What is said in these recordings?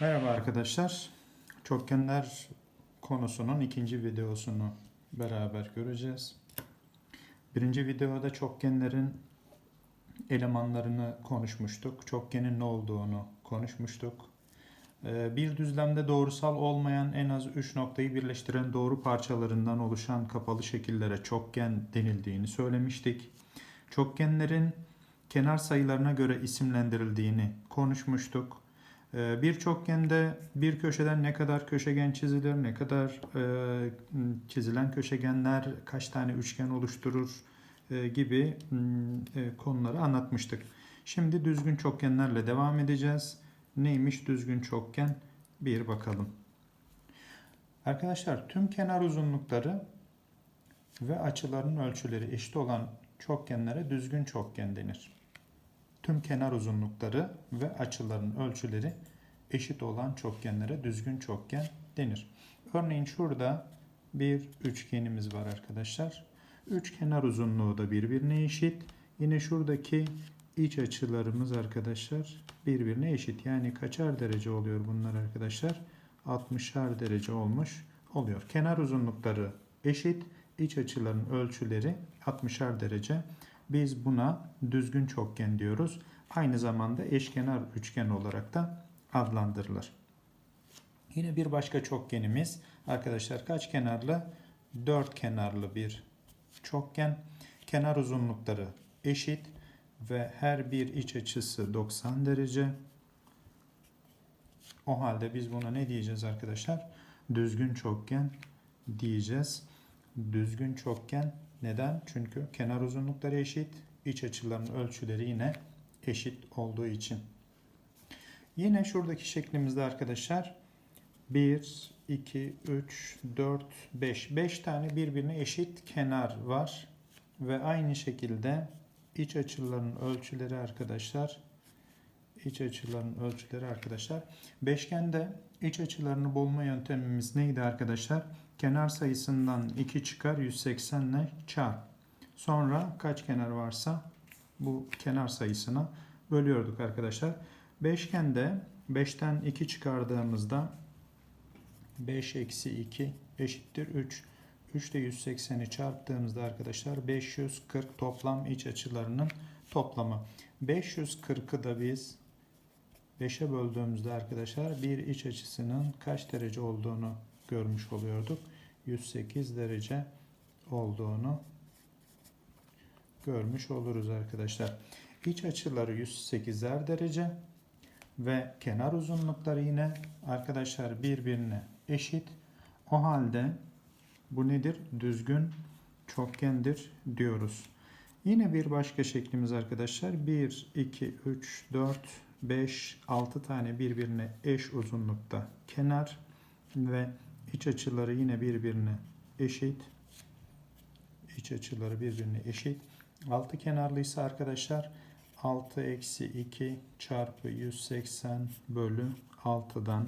Merhaba arkadaşlar. Çokgenler konusunun ikinci videosunu beraber göreceğiz. Birinci videoda çokgenlerin elemanlarını konuşmuştuk. Çokgenin ne olduğunu konuşmuştuk. Ee, Bir düzlemde doğrusal olmayan en az 3 noktayı birleştiren doğru parçalarından oluşan kapalı şekillere çokgen denildiğini söylemiştik. Çokgenlerin kenar sayılarına göre isimlendirildiğini konuşmuştuk. Ee, Bir çokgende bir köşeden ne kadar köşegen çizilir, ne kadar e, çizilen köşegenler kaç tane üçgen oluşturur e, gibi e, konuları anlatmıştık. Şimdi düzgün çokgenlerle devam edeceğiz. Neymiş düzgün çokgen? Bir bakalım. Arkadaşlar tüm kenar uzunlukları ve açıların ölçüleri eşit olan çokgenlere düzgün çokgen denir. Tüm kenar uzunlukları ve açıların ölçüleri eşit olan çokgenlere düzgün çokgen denir. Örneğin şurada bir üçgenimiz var arkadaşlar. Üç kenar uzunluğu da birbirine eşit. Yine şuradaki iç açılarımız arkadaşlar birbirine eşit. Yani kaçar derece oluyor bunlar arkadaşlar? 60'ar derece olmuş oluyor. Kenar uzunlukları eşit. iç açıların ölçüleri 60'ar derece. Biz buna düzgün çokgen diyoruz. Aynı zamanda eşkenar üçgen olarak da adlandırılır. Yine bir başka çokgenimiz arkadaşlar kaç kenarlı? Dört kenarlı bir çokgen. Kenar uzunlukları eşit ve her bir iç açısı 90 derece. O halde biz buna ne diyeceğiz arkadaşlar? Düzgün çokgen diyeceğiz. Düzgün çokgen neden? Çünkü kenar uzunlukları eşit, iç açıların ölçüleri yine eşit olduğu için. Yine şuradaki şeklimizde arkadaşlar 1, 2, 3, 4, 5. 5 tane birbirine eşit kenar var. Ve aynı şekilde iç açıların ölçüleri arkadaşlar iç açıların ölçüleri arkadaşlar. Beşgende iç açılarını bulma yöntemimiz neydi arkadaşlar? Kenar sayısından 2 çıkar 180 ile çarp. Sonra kaç kenar varsa bu kenar sayısına bölüyorduk arkadaşlar. Beşgende 5'ten 2 çıkardığımızda 5 eksi 2 eşittir 3. 3 ile 180'i çarptığımızda arkadaşlar 540 toplam iç açılarının toplamı. 540'ı da biz 5'e böldüğümüzde arkadaşlar bir iç açısının kaç derece olduğunu görmüş oluyorduk. 108 derece olduğunu görmüş oluruz arkadaşlar. İç açıları 108'er derece ve kenar uzunlukları yine arkadaşlar birbirine eşit. O halde bu nedir? Düzgün çokgendir diyoruz. Yine bir başka şeklimiz arkadaşlar 1, 2, 3, 4, 5, 6 tane birbirine eş uzunlukta kenar ve iç açıları yine birbirine eşit. İç açıları birbirine eşit. 6 kenarlıysa arkadaşlar 6 eksi 2 çarpı 180 bölü 6'dan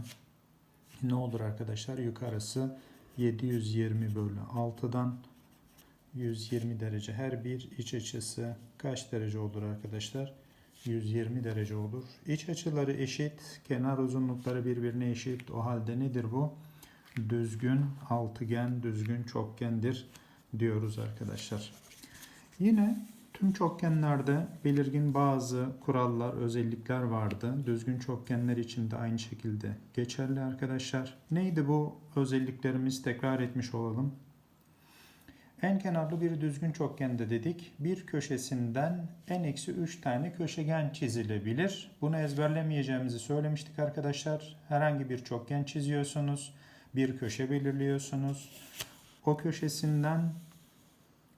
ne olur arkadaşlar? Yukarısı 720 bölü 6'dan 120 derece. Her bir iç açısı kaç derece olur arkadaşlar? 120 derece olur. İç açıları eşit, kenar uzunlukları birbirine eşit. O halde nedir bu? Düzgün altıgen, düzgün çokgendir diyoruz arkadaşlar. Yine tüm çokgenlerde belirgin bazı kurallar, özellikler vardı. Düzgün çokgenler için de aynı şekilde geçerli arkadaşlar. Neydi bu özelliklerimiz? Tekrar etmiş olalım. En kenarlı bir düzgün çokgende dedik. Bir köşesinden en eksi 3 tane köşegen çizilebilir. Bunu ezberlemeyeceğimizi söylemiştik arkadaşlar. Herhangi bir çokgen çiziyorsunuz. Bir köşe belirliyorsunuz. O köşesinden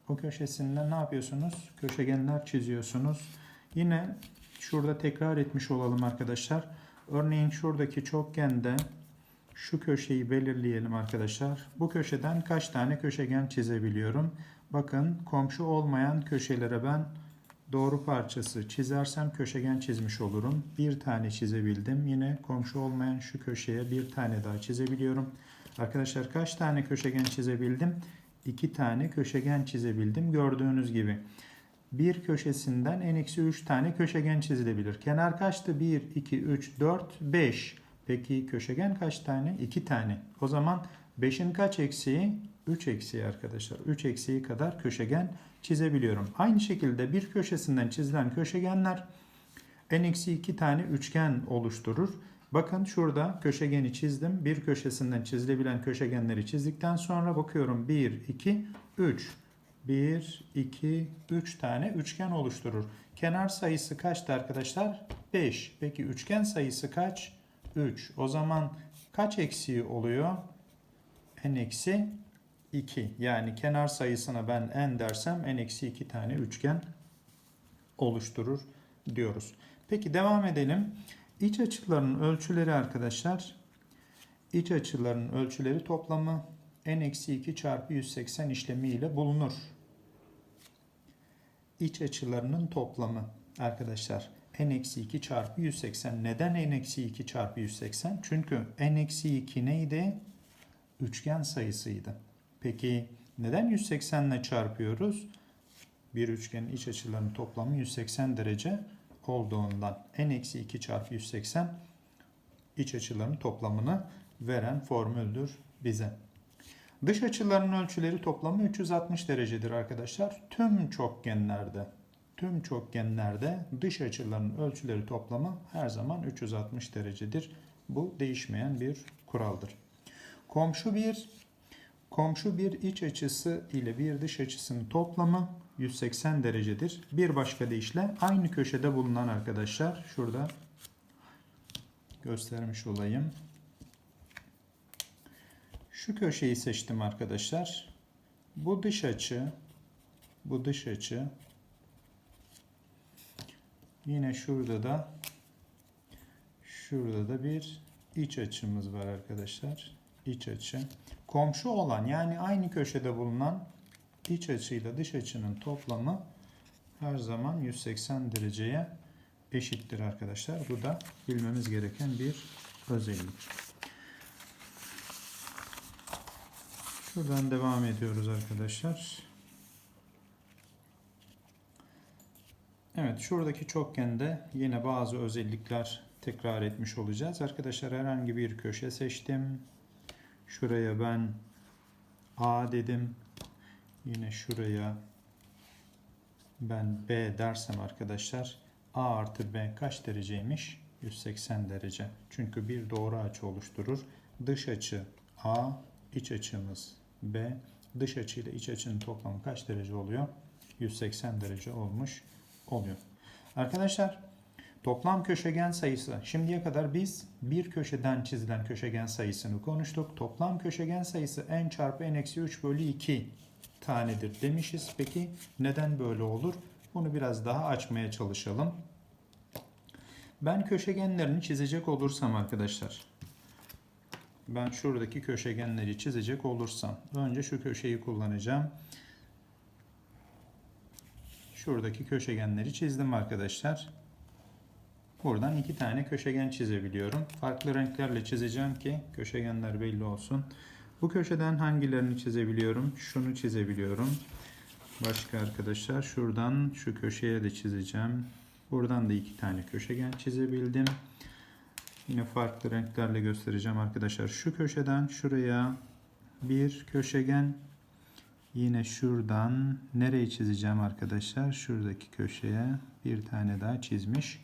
o köşesinden ne yapıyorsunuz? Köşegenler çiziyorsunuz. Yine şurada tekrar etmiş olalım arkadaşlar. Örneğin şuradaki çokgende şu köşeyi belirleyelim arkadaşlar. Bu köşeden kaç tane köşegen çizebiliyorum? Bakın komşu olmayan köşelere ben doğru parçası çizersem köşegen çizmiş olurum. Bir tane çizebildim. Yine komşu olmayan şu köşeye bir tane daha çizebiliyorum. Arkadaşlar kaç tane köşegen çizebildim? İki tane köşegen çizebildim. Gördüğünüz gibi. Bir köşesinden en eksi 3 tane köşegen çizilebilir. Kenar kaçtı? 1, 2, 3, 4, 5. Peki köşegen kaç tane? 2 tane. O zaman 5'in kaç eksiği? 3 eksiği arkadaşlar. 3 eksiği kadar köşegen çizebiliyorum. Aynı şekilde bir köşesinden çizilen köşegenler n-2 tane üçgen oluşturur. Bakın şurada köşegeni çizdim. Bir köşesinden çizilebilen köşegenleri çizdikten sonra bakıyorum 1, 2, 3. 1, 2, 3 tane üçgen oluşturur. Kenar sayısı kaçtı arkadaşlar? 5. Peki üçgen sayısı kaç? 3. O zaman kaç eksiği oluyor? n eksi 2. Yani kenar sayısına ben n dersem n eksi 2 tane üçgen oluşturur diyoruz. Peki devam edelim. İç açıların ölçüleri arkadaşlar. İç açıların ölçüleri toplamı n-2 çarpı 180 işlemi ile bulunur. İç açılarının toplamı arkadaşlar n-2 çarpı 180. Neden n-2 çarpı 180? Çünkü n-2 neydi? Üçgen sayısıydı. Peki neden 180 ile çarpıyoruz? Bir üçgenin iç açılarının toplamı 180 derece olduğundan n-2 çarpı 180 iç açıların toplamını veren formüldür bize. Dış açıların ölçüleri toplamı 360 derecedir arkadaşlar. Tüm çokgenlerde tüm çokgenlerde dış açıların ölçüleri toplamı her zaman 360 derecedir. Bu değişmeyen bir kuraldır. Komşu bir komşu bir iç açısı ile bir dış açısının toplamı 180 derecedir. Bir başka deyişle aynı köşede bulunan arkadaşlar şurada göstermiş olayım. Şu köşeyi seçtim arkadaşlar. Bu dış açı bu dış açı yine şurada da şurada da bir iç açımız var arkadaşlar. İç açı. Komşu olan yani aynı köşede bulunan iç açıyla dış açının toplamı her zaman 180 dereceye eşittir arkadaşlar. Bu da bilmemiz gereken bir özellik. Şuradan devam ediyoruz arkadaşlar. Evet şuradaki çokgende yine bazı özellikler tekrar etmiş olacağız. Arkadaşlar herhangi bir köşe seçtim. Şuraya ben A dedim. Yine şuraya ben B dersem arkadaşlar A artı B kaç dereceymiş? 180 derece. Çünkü bir doğru açı oluşturur. Dış açı A, iç açımız B. Dış açı ile iç açının toplamı kaç derece oluyor? 180 derece olmuş oluyor. Arkadaşlar toplam köşegen sayısı. Şimdiye kadar biz bir köşeden çizilen köşegen sayısını konuştuk. Toplam köşegen sayısı n çarpı n eksi 3 bölü 2 tanedir demişiz. Peki neden böyle olur? Bunu biraz daha açmaya çalışalım. Ben köşegenlerini çizecek olursam arkadaşlar. Ben şuradaki köşegenleri çizecek olursam. Önce şu köşeyi kullanacağım. Şuradaki köşegenleri çizdim arkadaşlar. Buradan iki tane köşegen çizebiliyorum. Farklı renklerle çizeceğim ki köşegenler belli olsun. Bu köşeden hangilerini çizebiliyorum? Şunu çizebiliyorum. Başka arkadaşlar şuradan şu köşeye de çizeceğim. Buradan da iki tane köşegen çizebildim. Yine farklı renklerle göstereceğim arkadaşlar. Şu köşeden şuraya bir köşegen. Yine şuradan nereyi çizeceğim arkadaşlar? Şuradaki köşeye bir tane daha çizmiş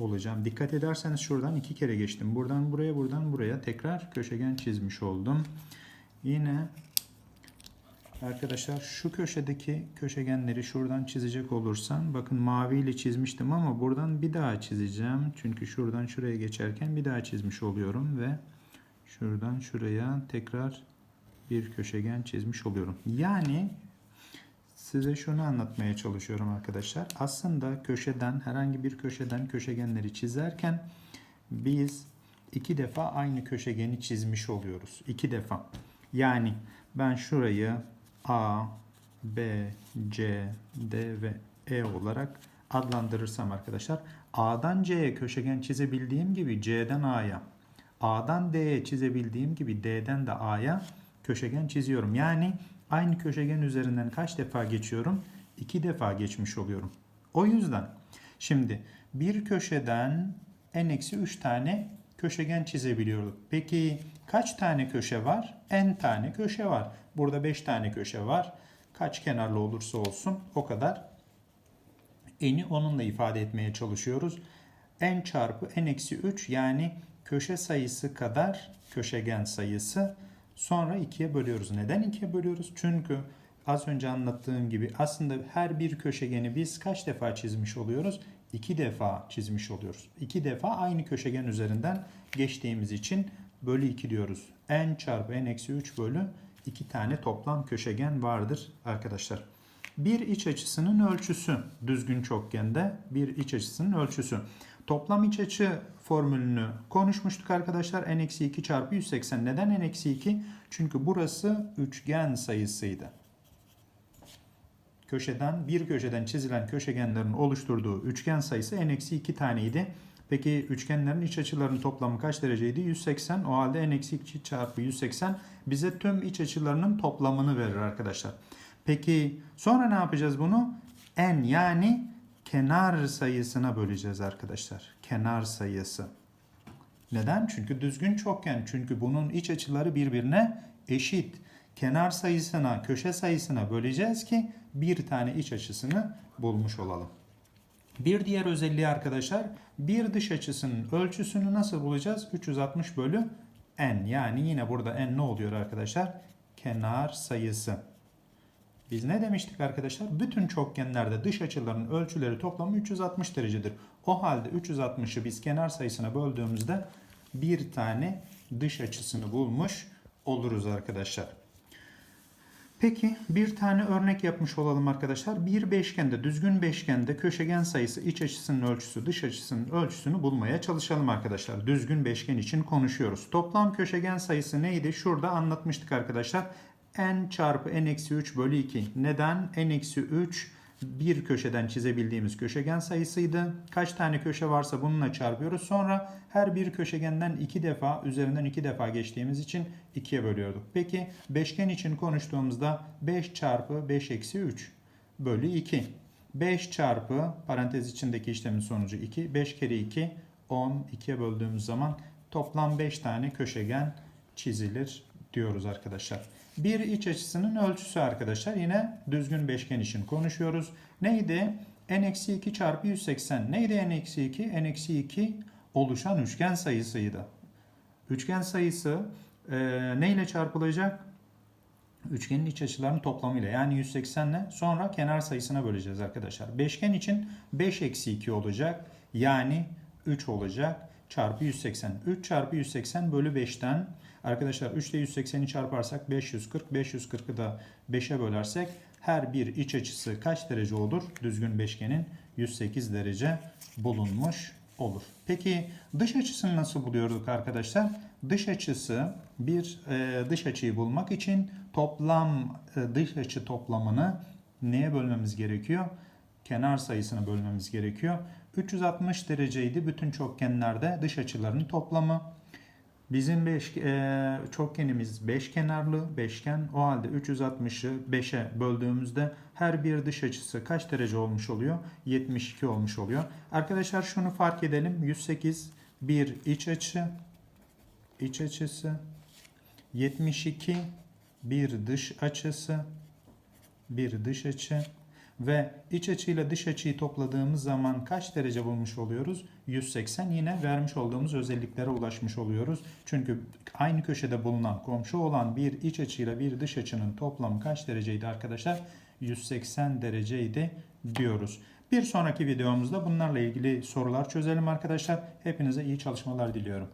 olacağım. Dikkat ederseniz şuradan iki kere geçtim. Buradan buraya, buradan buraya tekrar köşegen çizmiş oldum. Yine arkadaşlar şu köşedeki köşegenleri şuradan çizecek olursam bakın mavi ile çizmiştim ama buradan bir daha çizeceğim. Çünkü şuradan şuraya geçerken bir daha çizmiş oluyorum ve şuradan şuraya tekrar bir köşegen çizmiş oluyorum. Yani size şunu anlatmaya çalışıyorum arkadaşlar. Aslında köşeden herhangi bir köşeden köşegenleri çizerken biz iki defa aynı köşegeni çizmiş oluyoruz. İki defa. Yani ben şurayı A, B, C, D ve E olarak adlandırırsam arkadaşlar A'dan C'ye köşegen çizebildiğim gibi C'den A'ya A'dan D'ye çizebildiğim gibi D'den de A'ya köşegen çiziyorum. Yani aynı köşegen üzerinden kaç defa geçiyorum? İki defa geçmiş oluyorum. O yüzden şimdi bir köşeden n-3 tane köşegen çizebiliyorduk. Peki kaç tane köşe var? n tane köşe var. Burada 5 tane köşe var. Kaç kenarlı olursa olsun o kadar. N'i onunla ifade etmeye çalışıyoruz. n çarpı n eksi 3 yani köşe sayısı kadar köşegen sayısı. Sonra 2'ye bölüyoruz. Neden 2'ye bölüyoruz? Çünkü az önce anlattığım gibi aslında her bir köşegeni biz kaç defa çizmiş oluyoruz? İki defa çizmiş oluyoruz. İki defa aynı köşegen üzerinden geçtiğimiz için bölü 2 diyoruz. n çarpı n eksi 3 bölü 2 tane toplam köşegen vardır arkadaşlar. Bir iç açısının ölçüsü düzgün çokgende bir iç açısının ölçüsü. Toplam iç açı formülünü konuşmuştuk arkadaşlar. n-2 çarpı 180. Neden n-2? Çünkü burası üçgen sayısıydı. Köşeden bir köşeden çizilen köşegenlerin oluşturduğu üçgen sayısı n-2 taneydi. Peki üçgenlerin iç açılarının toplamı kaç dereceydi? 180. O halde n-2 çarpı 180 bize tüm iç açılarının toplamını verir arkadaşlar. Peki sonra ne yapacağız bunu? n yani kenar sayısına böleceğiz arkadaşlar. Kenar sayısı. Neden? Çünkü düzgün çokgen. Çünkü bunun iç açıları birbirine eşit. Kenar sayısına, köşe sayısına böleceğiz ki bir tane iç açısını bulmuş olalım. Bir diğer özelliği arkadaşlar bir dış açısının ölçüsünü nasıl bulacağız? 360 bölü n. Yani yine burada n ne oluyor arkadaşlar? Kenar sayısı. Biz ne demiştik arkadaşlar? Bütün çokgenlerde dış açıların ölçüleri toplamı 360 derecedir. O halde 360'ı biz kenar sayısına böldüğümüzde bir tane dış açısını bulmuş oluruz arkadaşlar. Peki bir tane örnek yapmış olalım arkadaşlar. Bir beşgende, düzgün beşgende köşegen sayısı iç açısının ölçüsü, dış açısının ölçüsünü bulmaya çalışalım arkadaşlar. Düzgün beşgen için konuşuyoruz. Toplam köşegen sayısı neydi? Şurada anlatmıştık arkadaşlar. N çarpı n eksi 3 bölü 2. Neden? n eksi 3 bir köşeden çizebildiğimiz köşegen sayısıydı. Kaç tane köşe varsa bununla çarpıyoruz. Sonra her bir köşegenden iki defa üzerinden iki defa geçtiğimiz için ikiye bölüyorduk. Peki beşgen için konuştuğumuzda 5 çarpı 5 eksi 3 bölü 2. 5 çarpı parantez içindeki işlemin sonucu 2. 5 kere 2 10. 2'ye böldüğümüz zaman toplam 5 tane köşegen çizilir diyoruz arkadaşlar. Bir iç açısının ölçüsü arkadaşlar. Yine düzgün beşgen için konuşuyoruz. Neydi? n-2 çarpı 180. Neydi n-2? n-2 oluşan üçgen sayısıydı. Üçgen sayısı e, ne çarpılacak? Üçgenin iç açılarının toplamıyla yani 180 ile sonra kenar sayısına böleceğiz arkadaşlar. Beşgen için 5 eksi 2 olacak. Yani 3 olacak. Çarpı 180. 3 çarpı 180 bölü 5'ten Arkadaşlar 3 ile 180'i çarparsak 540. 540'ı da 5'e bölersek her bir iç açısı kaç derece olur? Düzgün beşgenin 108 derece bulunmuş olur. Peki dış açısını nasıl buluyorduk arkadaşlar? Dış açısı bir e, dış açıyı bulmak için toplam e, dış açı toplamını neye bölmemiz gerekiyor? Kenar sayısını bölmemiz gerekiyor. 360 dereceydi bütün çokgenlerde dış açılarının toplamı. Bizim beş, e, çokgenimiz 5 kenarlı beşgen. O halde 360'ı 5'e böldüğümüzde her bir dış açısı kaç derece olmuş oluyor? 72 olmuş oluyor. Arkadaşlar şunu fark edelim. 108 bir iç açı. iç açısı. 72 bir dış açısı. Bir dış açı. Ve iç açıyla dış açıyı topladığımız zaman kaç derece bulmuş oluyoruz? 180 yine vermiş olduğumuz özelliklere ulaşmış oluyoruz. Çünkü aynı köşede bulunan komşu olan bir iç açıyla bir dış açının toplamı kaç dereceydi arkadaşlar? 180 dereceydi diyoruz. Bir sonraki videomuzda bunlarla ilgili sorular çözelim arkadaşlar. Hepinize iyi çalışmalar diliyorum.